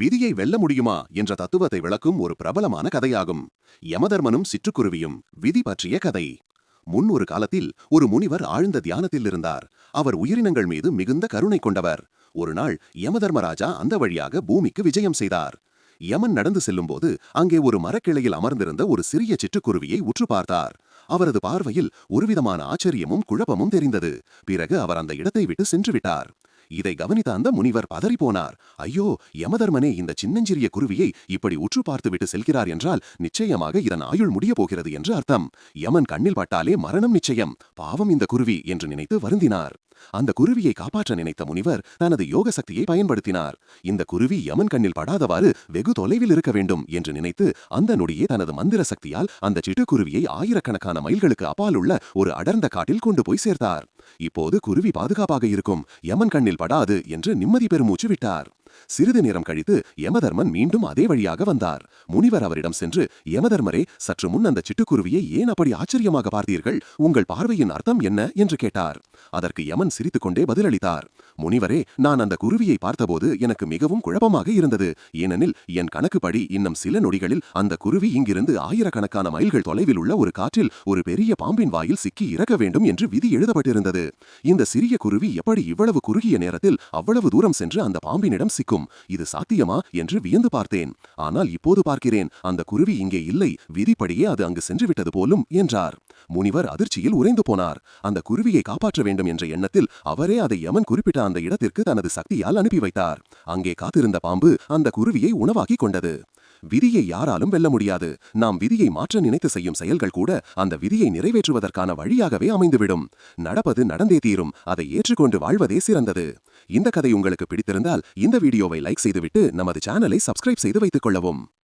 விதியை வெல்ல முடியுமா என்ற தத்துவத்தை விளக்கும் ஒரு பிரபலமான கதையாகும். யமதர்மனும் சிற்றுக்குருவியும் விதி பற்றிய கதை. முன் ஒரு காலத்தில் ஒரு முனிவர் ஆழ்ந்த தியானத்தில் இருந்தார். அவர் உயிரினங்கள் மீது மிகுந்த கருணை கொண்டவர். ஒருநாள் யமதர்மராஜா அந்த வழியாக பூமிக்கு விஜயம் செய்தார். யமன் நடந்து செல்லும்போது அங்கே ஒரு மரக்கிளையில் அமர்ந்திருந்த ஒரு சிறிய சிட்டுக்குருவியை உற்று பார்த்தார். அவரது பார்வையில் ஒருவிதமான ஆச்சரியமும் குழப்பமும் தெரிந்தது. பிறகு அவர் அந்த இடத்தை விட்டு சென்று விட்டார். இதை கவனித்த அந்த முனிவர் பதறிப்போனார். ஐயோ யமதர்மனே இந்த சின்னஞ்சிறிய குருவியை இப்படி உற்று பார்த்துவிட்டு செல்கிறார் என்றால் நிச்சயமாக இதன் ஆயுள் முடிய போகிறது என்று அர்த்தம். யமன் கண்ணில் பட்டாலே மரணம் நிச்சயம். பாவம் இந்த குருவி என்று நினைத்து வருந்தினார். அந்த குருவியை காப்பாற்ற நினைத்த முனிவர் தனது யோக சக்தியை பயன்படுத்தினார். இந்த குருவி யமன் கண்ணில் படாதவாறு வெகு தொலைவில் இருக்க வேண்டும் என்று நினைத்து அந்த நொடியே தனது மந்திர சக்தியால் அந்த சிட்டுக்குருவியை ஆயிரக்கணக்கான மைல்களுக்கு அப்பால் உள்ள ஒரு அடர்ந்த காட்டில் கொண்டு போய் சேர்த்தார். இப்போது குருவி பாதுகாப்பாக இருக்கும். யமன் கண்ணில் படாது என்று நிம்மதி பெருமூச்சு விட்டார். சிறிது நேரம் கழித்து யமதர்மன் மீண்டும் அதே வழியாக வந்தார். முனிவர் அவரிடம் சென்று யமதர்மரே சற்று முன் அந்த சிட்டுக்குருவியை ஏன் அப்படி ஆச்சரியமாக பார்த்தீர்கள்? உங்கள் பார்வையின் அர்த்தம் என்ன? என்று கேட்டார். அதற்கு யமன் சிரித்துக்கொண்டே பதிலளித்தார். முனிவரே நான் அந்த குருவியை பார்த்தபோது எனக்கு மிகவும் குழப்பமாக இருந்தது. ஏனெனில் என் கணக்குப்படி இன்னும் சில நொடிகளில் அந்த குருவி இங்கிருந்து ஆயிரக்கணக்கான மைல்கள் தொலைவில் உள்ள ஒரு காற்றில் ஒரு பெரிய பாம்பின் வாயில் சிக்கி இறக்க வேண்டும் என்று விதி எழுதப்பட்டிருந்தது. இந்த சிறிய குருவி எப்படி இவ்வளவு குறுகிய நேரத்தில் அவ்வளவு தூரம் சென்று அந்த பாம்பினிடம் சிக்கும் இது சாத்தியமா? என்று வியந்து பார்த்தேன். ஆனால் இப்போது பார்க்கிறேன். அந்த குருவி இங்கே இல்லை. விதிப்படியே அது அங்கு சென்று விட்டது போலும் என்றார். முனிவர் அதிர்ச்சியில் உறைந்து போனார். அந்த குருவியை காப்பாற்ற வேண்டும் என்ற எண்ணத்தில் அவரே அதை யமன் குறிப்பிட்ட அந்த இடத்திற்கு தனது சக்தியால் அனுப்பி வைத்தார். அங்கே காத்திருந்த பாம்பு அந்த குருவியை உணவாக்கிக் கொண்டது. விதியை யாராலும் வெல்ல முடியாது. நாம் விதியை மாற்ற நினைத்து செய்யும் செயல்கள் கூட அந்த விதியை நிறைவேற்றுவதற்கான வழியாகவே அமைந்துவிடும். நடப்பது நடந்தே தீரும். அதை ஏற்றுக்கொண்டு வாழ்வதே சிறந்தது. இந்த கதை உங்களுக்கு பிடித்திருந்தால் இந்த வீடியோவை லைக் செய்துவிட்டு நமது சேனலை சப்ஸ்கிரைப் செய்து வைத்துக் கொள்ளவும்.